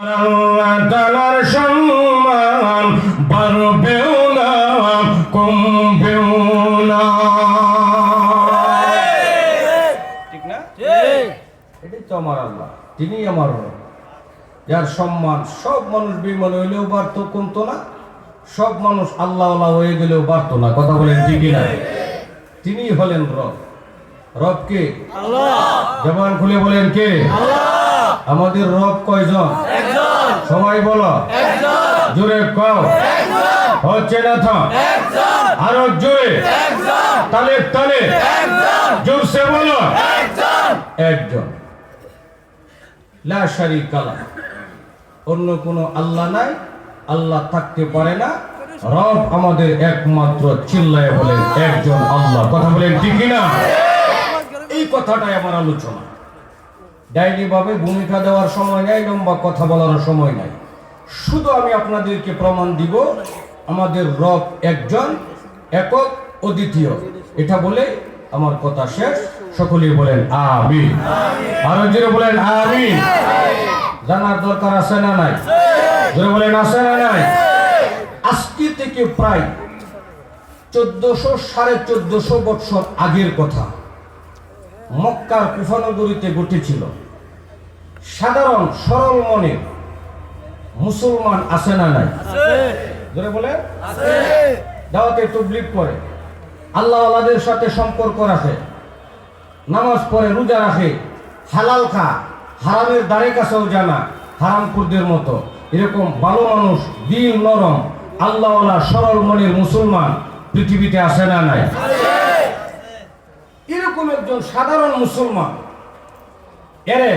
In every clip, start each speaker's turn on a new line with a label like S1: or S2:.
S1: আল্লাহ তালার সম্মান বাড়বেও না কমবেও না। ঠিক না? এটাই তো আমার আল্লাহ তিনি আমার যার সম্মান সব মানুষ বিমান হইলেও বাড়ত কমতো না। সব মানুষ আল্লাহ আল্লাহ হয়ে গেলেও বাড়তো না। কথা বলেন ঠিকই না তিনি হলেন রব। রব কে জবান খুলে বলেন কে? আমাদের রব কয়জন? সবাই বলো। জোরে কও। হচ্ছে না থা আরও জোরে। তালে তালে। জোরসে বলো। একজন। লা শারিকা অন্য কোনো আল্লাহ নাই। আল্লাহ থাকতে পারে না। রব আমাদের একমাত্র চিল্লায় বলেন একজন আল্লাহ। কথা বলেন ঠিক না এই কথাটাই আমার আলোচনা। ডাইনি ভাবে ভূমিকা দেওয়ার সময় নাই, লম্বা কথা বলার সময় নাই। শুধু আমি আপনাদেরকে প্রমাণ দিব, আমাদের রব একজন, একক অদ্বিতীয় এটা বলে আমার কথা শেষ। সকলেই বলেন আমি আরও জোরে বলেন আমি জানার দরকার আছে না নাই? জোরে বলেন আছে না নাই? আজকে থেকে প্রায় চোদ্দশো সাড়ে চোদ্দশো বৎসর আগের কথা। মক্কার কুফানগরীতে ঘটেছিল। সাধারণ সরল মনে মুসলমান আছে না নাই? ধরে বলে দাওয়াতে তবলিগ করে আল্লাহ আল্লাহদের সাথে সম্পর্ক রাখে। নামাজ পড়ে রোজা রাখে। হালাল খা হারামের দ্বারে কাছেও জানা হারাম হারামপুরদের মতো। এরকম ভালো মানুষ দিল নরম আল্লাহ সরল মনের মুসলমান পৃথিবীতে আসে না নাই? এরকম একজন সাধারণ মুসলমান। এরে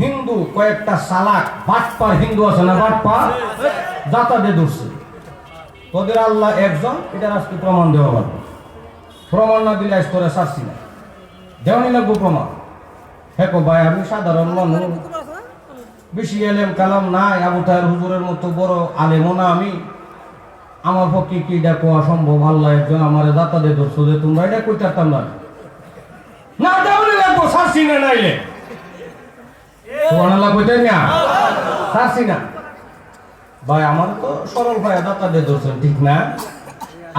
S1: হিন্দু কয়েকটা সালাক বাটপার হিন্দু আছে না বাটপার? দাতাদে ধরছে। তোদের আল্লাহ একজন এটা আজকে প্রমাণ দেওয়া লাগবে। প্রমাণ না দিলে তোরা সারছি না। দেওয়ানি লাগবো প্রমাণ। গো ভাই, আমি সাধারণ মানুষ। বেশি এলেম কালাম নাই, আবু তাহের হুজুরের মতো বড় আলেমও না আমি। আমার পক্ষে কি এটা কোয়া সম্ভব? আল্লাহ একজন আমার দাতাদে ধরছো যে তোমরা এটা কই পারতাম না। না দেওয়ানি লাগবো, সারছি না নাইলে। সুবহানাল্লাহ কইতেন না? সারছি না। ভাই, আমার তো সরল ভাই দাতাদের ধরছেন, ঠিক না?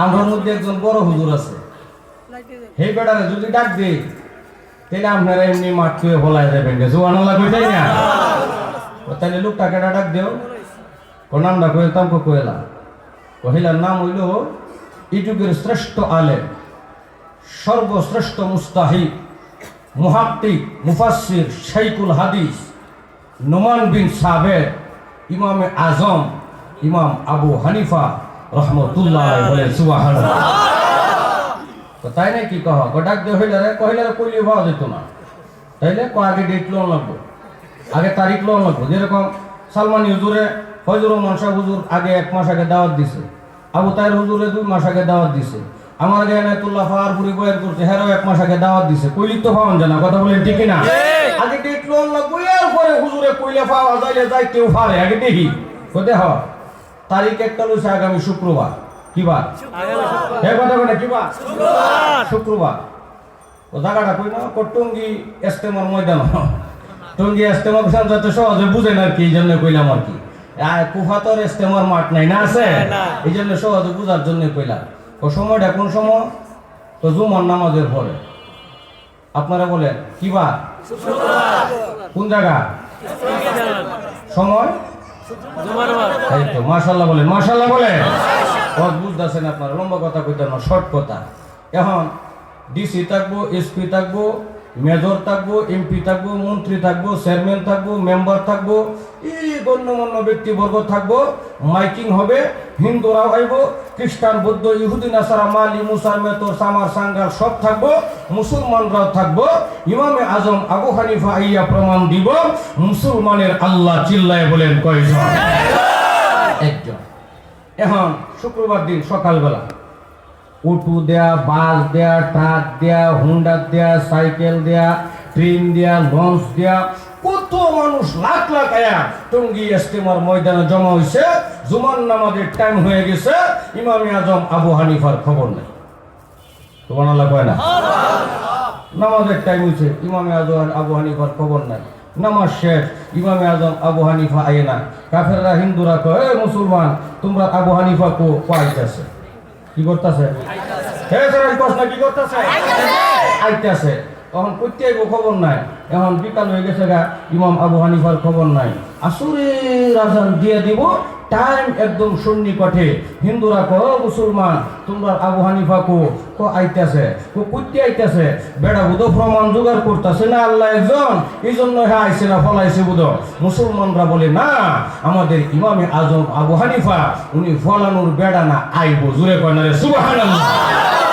S1: আমার মধ্যে একজন বড় হুজুর আছে। হে বেটারে, যদি ডাক দেই তাহলে আপনারা এমনি মাঠ থুয়ে বলাই যাবেন সুবহানাল্লাহ কইতেন না? ও তাহলে লোকটা কেটা ডাক দেও? ও নামটা কয়ে তামকে কইলা। কহিলার নাম হইল ইটুকের শ্রেষ্ঠ আলেম, সর্বশ্রেষ্ঠ মুস্তাহিদ। মুহাক্কিক মুফাসসির শাইকুল হাদিস, নোমান বিন সাবের ইমামে আজম, ইমাম আবু হানিফা রহমতুল্লাহ সুবাহান তাই নাকি কহ? ডাক দিয়ে হইলে রে, কহিলে রে, কইলে পাওয়া যেত না। তাইলে ক আগে ডেট লোন লাগবো। আগে তারিখ লোন লাগবো। যেরকম সালমান হুজুরে ফজর শাহ হুজুর আগে এক মাস আগে দাওয়াত দিছে। আবু তাইর হুজুরে দুই মাস আগে দাওয়াত দিছে। আমার আগে এনায়তুল্লাহ ফাহারপুরি বয়ান করছে হেরাও এক মাস আগে দাওয়াত দিছে। কইলি তো পাওয়ান জানা কথা বলেন ঠিক না আগে ডেট লোন লাগবো এরপরে হুজুরে কইলে পাওয়া যাইলে যাই কেউ পারে। আগে দেখি। কোথায় দেখ তারিখ একটা লইছে আগামী শুক্রবার। কি বার? হে কথা বলে কি বার? শুক্রবার। ও জায়গাটা কই না? টঙ্গি এস্তেমার ময়দান। টঙ্গি এস্তেমা বিশাল যাতে সহজে বুঝে না আর কি এই জন্য কইলাম আর কি। কুফাতর এস্তেমার মাঠ নাই না আছে? এই জন্য সহজে বুঝার জন্য কইলাম। ও সময়টা কোন সময়? তো জুমার নামাজের পরে। আপনারা বলেন কি বার? কোন জায়গা? সময়? এই তো মাশাল্লাহ বলেন মাশাল্লাহ বলেন। বুঝতেছেন আপনারা লম্বা কথা কইতেন না শর্ট কথা। এখন ডিসি থাকব এসপি থাকব মেজর থাকব এমপি থাকব মন্ত্রী থাকব চেয়ারম্যান থাকব মেম্বার থাকব এই গণ্যমান্য ব্যক্তিবর্গ থাকব মাইকিং হবে হিন্দুরাও আইব খ্রিস্টান, বৌদ্ধ, ইহুদি, নাসারা, মালি মুসার মেতর, সামার সাঙ্গার সব থাকব, মুসলমানরাও থাকব, ইমামে আজম, আবু হানিফা আইয়া প্রমাণ দিব, মুসলমানের আল্লাহ চিল্লায় বলেন কয়জন? একজন। এখন শুক্রবার দিন, সকালবেলা। অটো দেয়া, বাস দেয়া, ট্রাক দেয়া, হুন্ডা দেয়া, সাইকেল দেয়া, ট্রেন দেয়া, লঞ্চ দেয়া কত মানুষ লাখ লাখ আয়া টঙ্গি ইস্তেমার ময়দানে জমা হয়েছে জুমার নামাজের টাইম হয়ে গেছে ইমামি আজম আবু হানিফার খবর নেই। তোমার আল্লাহ কয় না? নামাজের টাইম হয়েছে ইমামে আজম আবু হানিফার খবর নাই। নামাজ শেষ ইমামে আজম আবু হানিফা আয়ে না কাফেররা হিন্দুরা কয় "এ মুসলমান তোমরা আবু হানিফা কো পাইতেছে। কি করতেছে? হে কি করতেছে? আইতেছে। এখন আইব খবর নাই। এখন বিকাল হয়ে গেছে গা, ইমাম আবু হানিফার খবর নাই। আসুরের আজান দিয়ে দিব টাইম একদম সন্নিকটে। হিন্দুরা কো মুসলমান, তোমরা আবু হানিফা কো কো আইতেছে, কো করতে আইতেছে, বেড়া বুধ প্রমাণ জোগাড় করতেছে না আল্লাহ একজন? এই জন্য হ্যাঁ আইসে না, ফলাইছে বুধ মুসলমানরা বলে, না, আমাদের ইমামে আজম আবু হানিফা, উনি ফলানোর বেড়া না, আইব। জুড়ে কয় না রে, সুবহানাল্লাহ।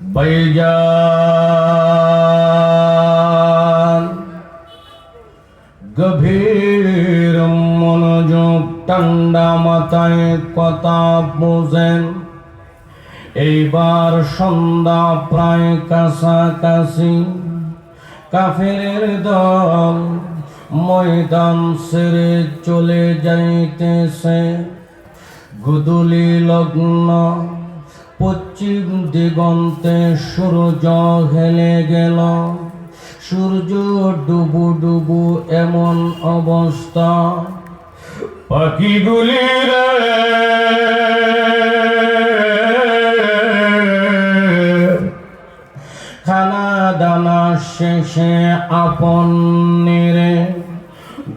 S1: বাইজান গভীর মনোযোগ ঠান্ডা মাথায় কথা বোঝেন এইবার সন্ধ্যা প্রায় কাছাকাছি কাফের দল ময়দান সেরে চলে যাইতেছে গুদুলি লগ্ন পশ্চিম দিগন্তে সূর্য হেলে গেল। সূর্য ডুবু ডুবু এমন অবস্থা। পাখিগুলি খানা দানা শেষে আপন নিরে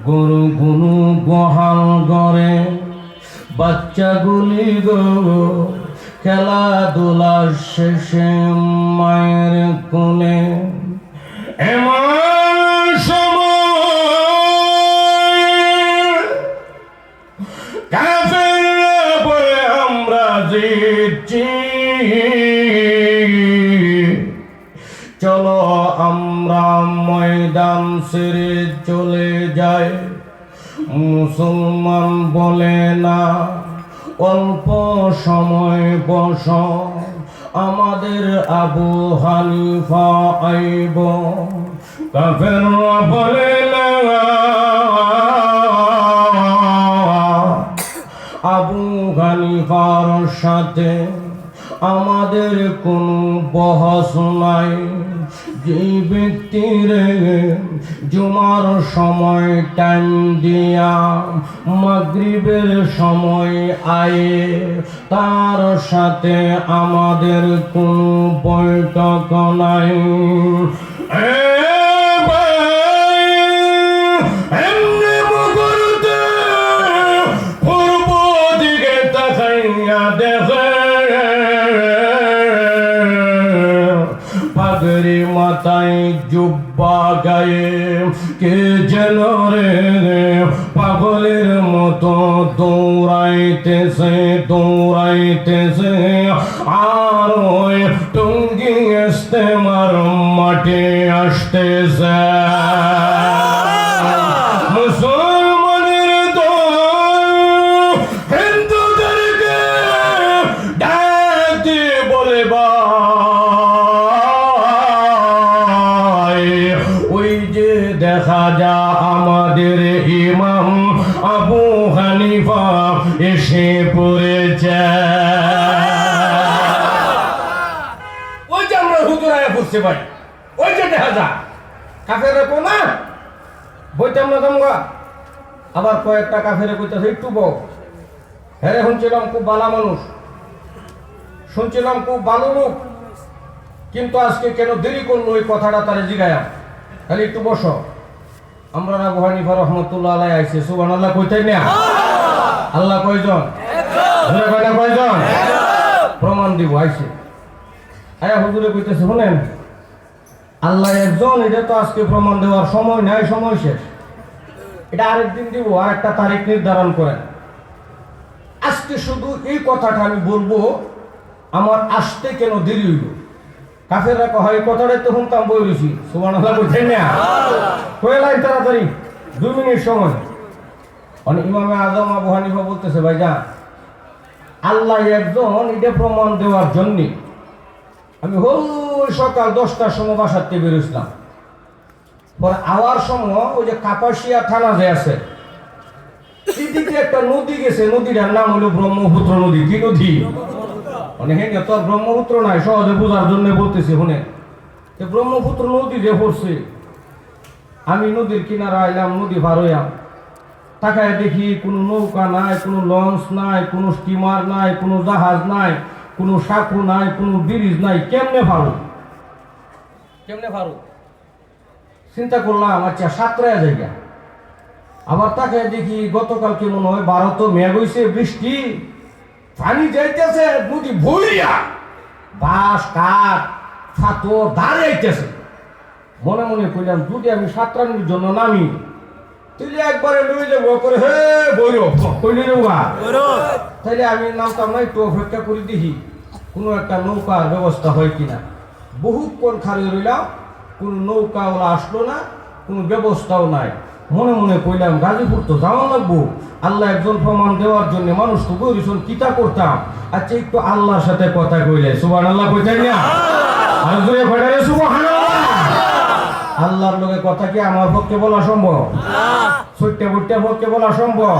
S1: গরু গুনু গোহাল গড়ে। বাচ্চাগুলি গো খেলাধুলা শেষে মায়ের কোলে বলে আমরা চলো আমরা ময়দান ছেড়ে চলে যাই। মুসলমান বলে না অল্প সময় বস, আমাদের আবু হানিফা আইব। কাফেররা বলে আবু হানিফার সাথে আমাদের কোনো বহস নাই। যে ব্যক্তির জুমার সময় টাইম দিয়া মাগরিবের সময় আয়ে, তার সাথে আমাদের কোনো বৈঠক নাই। মাথায় জুব্বা গায়ে, কে যেন রে পাগলের মতো দৌড়াইতেছে দৌড়াইতেছে। আর ওই টুঙ্গি মার মাঠে আসতেছে। পারি ওই যে দেখা যা কাফের কো না বইতাম না তোমরা আবার কয়েকটা কাফেরে কইতাছে একটু বউ। হ্যাঁ শুনছিলাম খুব ভালো মানুষ। শুনছিলাম খুব ভালো লোক। কিন্তু আজকে কেন দেরি করল ওই কথাটা তারা জিগায়া? খালি একটু বসো। আমরা না বুহানিফা রহমতুল্লাহ আলাই আইছে। সুবান আল্লাহ কইতাই না? আল্লাহ কয়জন? প্রমাণ দিব আইছে। আয়া হুজুরে কইতেছে শুনেন আল্লাহ একজন এটা তো আজকে প্রমাণ দেওয়ার সময় নাই, সময় শেষ। এটা আরেকদিন দিব আর একটা তারিখ নির্ধারণ করেন। আজকে শুধু এই কথাটা আমি বলব, আমার আসতে কেন দেরি হইল? কাফেররা কহ এই কথাটাই তো শুনতাম, বই রয়েছি। সুমান বুঝছেন না? কয়ে, লাই তাড়াতাড়ি, দুই মিনিট সময়। অনেক ইমামে আজম আবু হানিফা বলতেছে, ভাই, যা, আল্লাহ একজন এটা প্রমাণ দেওয়ার জন্যে আমি ওই সকাল দশটার সময় বাসার থেকে বেরোছিলাম পরে আওয়ার সময় ওই যে কাপাসিয়া থানা যে আছে, এদিকে একটা নদী গেছে, নদীটার নাম হলো ব্রহ্মপুত্র নদী। কি নদী? মানে হ্যাঁ তো ব্রহ্মপুত্র নাই, সহজে বোঝার জন্য বলতেছি, শুনে। ব্রহ্মপুত্র নদী যে পড়ছে, আমি নদীর কিনারা আইলাম, নদী পার হইলাম তাকায় দেখি কোনো নৌকা নাই, কোনো লঞ্চ নাই, কোনো স্টিমার নাই, কোনো জাহাজ নাই, কোনো সাঁকু নাই, কোনো ব্রিজ নাই, কেমনে পারো কেমনে পারো? চিন্তা করলাম আচ্ছা সাতটায় জায়গা। আবার তাকে দেখি গতকালকে মনে হয় ভারত মেঘ হইছে বৃষ্টি। পানি যাইতেছে নদী ভরিয়া বাঁশ কাঠ ফাতর দাঁড়াইতেছে মনে মনে কইলাম যদি আমি সাঁতরানোর জন্য নামি তুই একবারে লুই যাব করে হে বইরো কইলি রে বা তাইলে আমি নামতাম না একটু অপেক্ষা করে দেখি কোনো একটা নৌকার ব্যবস্থা হয় কিনা। বহুক্ষণ খালি রইলাম কোনো নৌকাওয়ালা আসলো না, কোনো ব্যবস্থাও নাই। মনে মনে কইলাম, গাজীপুর তো যাওয়া লাগবো। আল্লাহ একজন প্রমাণ দেওয়ার জন্য মানুষ তো বইরিশন কিতা করতাম। আচ্ছা একটু আল্লাহর সাথে কথা কইলে সুবান আল্লাহ কইতেন না? আর জোরে ফেটারে সুবহানাল্লাহ! আল্লাহর লোকে কথা কি আমার পক্ষে বলা সম্ভব? সত্যি বুট্টে পক্ষে বলা সম্ভব?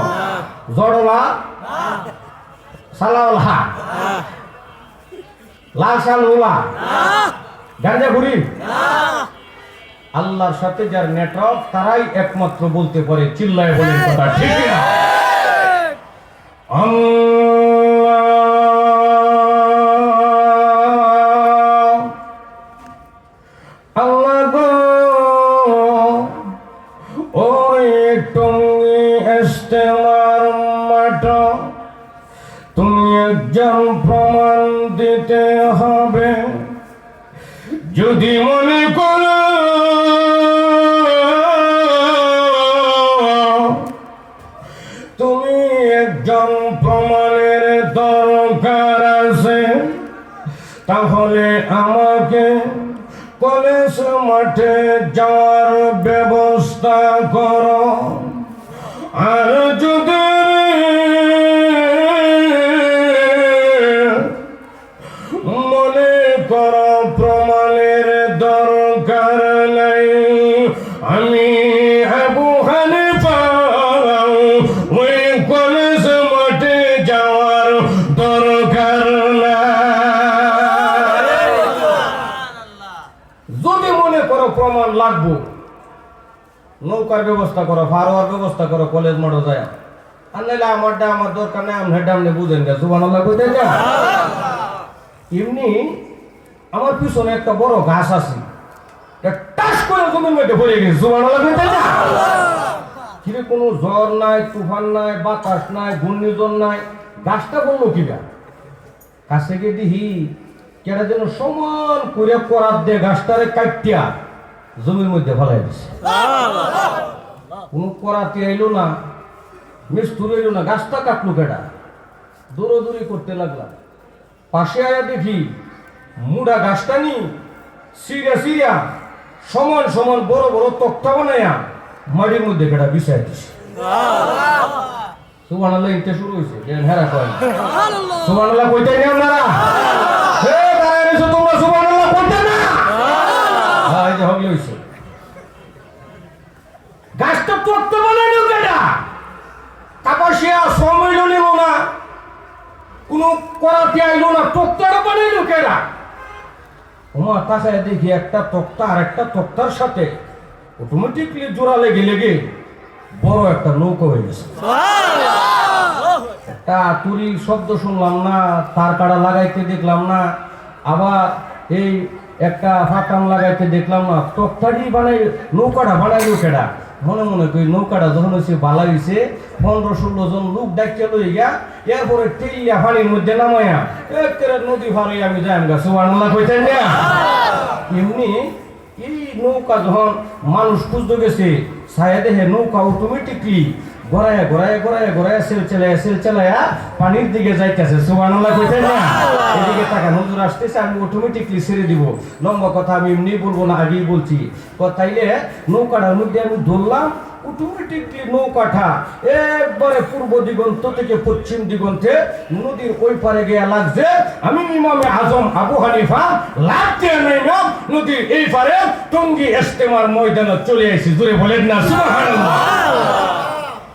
S1: জড়লা? সালাওলা লাল সালুলা গাঞ্জা ঘুরি। আল্লাহর সাথে যার নেটওয়ার্ক তারাই একমাত্র বলতে পারে, চিল্লায় বলেন কথা, ঠিক না? আল্লাহ। গো, ওই টঙ্গি ইস্তেমার মাঠ, তুমি একজন প্রমাণ দিতে হবে। যদি মনে করো, তুমি একজন প্রমাণের দরকার আছে, তাহলে আমাকে কলেজ মাঠে যাওয়ার ব্যবস্থা করো। আর নৌকার ব্যবস্থা করো, ফারোয়ার ব্যবস্থা করো কলেজ মাঠে যায়। আর নাইলে আমারটা আমার দরকার নেই আমি হেডা আপনি বুঝেন গা সুবান আল্লাহ যা। এমনি আমার পিছনে একটা বড় ঘাস আছে টাস করে জমির মধ্যে পড়ে গেছে সুবান আল্লাহ যা। কিরে, কোনো জ্বর নাই, তুফান নাই, বাতাস নাই, ঘূর্ণিঝড় নাই গাছটা বলল কিবা কাছে গিয়ে দিহি কেটা যেন সমান করে করার দিয়ে গাছটারে কাটিয়া জমির মধ্যে ফেলাই দিছে। কোনো করাতে আইলো না, মিস্তুর এলো না, গাছটা কাটলো কেটা দৌড়দৌড়ি করতে লাগলাম। পাশে আয়া দেখি মুড়া গাছটা নি সিরিয়া সিরিয়া সমান সমান বড় বড় তক্তা বানাইয়া মাটির মধ্যে কেটা বিছাই দিছে। সুবহানাল্লাহ ইনতে শুরু হইছে যেন হেরা কয়। কইতে নি আপনারা হে দাঁড়ায় রইছো তোমরা সুবহানাল্লাহ কইতে না হ্যাঁ এই যে হগলে হইছে গাছটা পড়তে বানাইলো কেডা কাপাসিয়া সময় নিল না করাতে আইলো না তক্তাটা বানাইলো কেডা ওমা দেখি একটা তক্তা আর একটা তক্তার সাথে অটোমেটিকলি জোড়া লেগে লেগে বড় একটা নৌকা হয়ে গেছে। একটা তুরি শব্দ শুনলাম না, তার কাটা লাগাইতে দেখলাম না, আবার এই একটা ফাটাম লাগাইতে দেখলাম না তক্তাটি বানাই, নৌকাটা বানাই নৌকাটা মনে মনে করি নৌকাটা যখন হয়েছে বালা হয়েছে পনেরো ষোলো জন লোক ডাকিয়ে লই গিয়া, এরপরে টেলিয়া পানির মধ্যে নামাইয়া, একেবারে নদী ভারই আমি যাই গা। সুবান কইতেন না? এমনি এই নৌকা যখন মানুষ খুঁজতে গেছে সায়া দেহে নৌকা অটোমেটিকলি গড়ায় গড়ায় গড়ায় গড়ায় সেল চালায় সেল চালায়া পানির দিকে যাইতেছে। সুবহানাল্লাহ কইতে না? এদিকে টাকা নজর আসতেছে আমি অটোমেটিকলি ছেড়ে দিব। লম্বা কথা আমি এমনি বলব না আগেই বলছি। তাইলে নৌকাটার মধ্যে আমি ধরলাম অটোমেটিকলি নৌকাটা একবারে পূর্ব দিগন্ত থেকে পশ্চিম দিগন্তে নদীর ওই পারে গিয়ে লাগছে। আমি ইমামে আজম আবু হানিফা লাগতে নাইলাম নদীর এই পারে টঙ্গি ইস্তেমার ময়দানে চলে আসি জুড়ে বলেন না সুবহানাল্লাহ।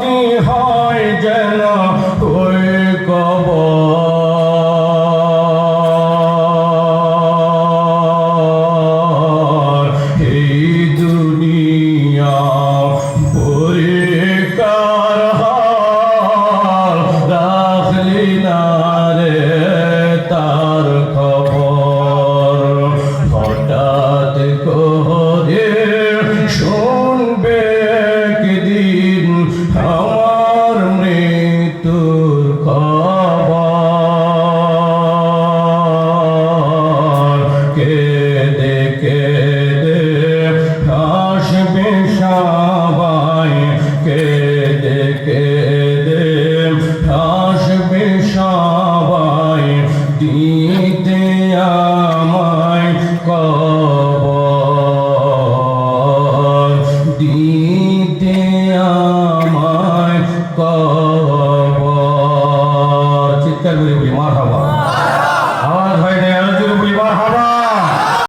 S1: Deus.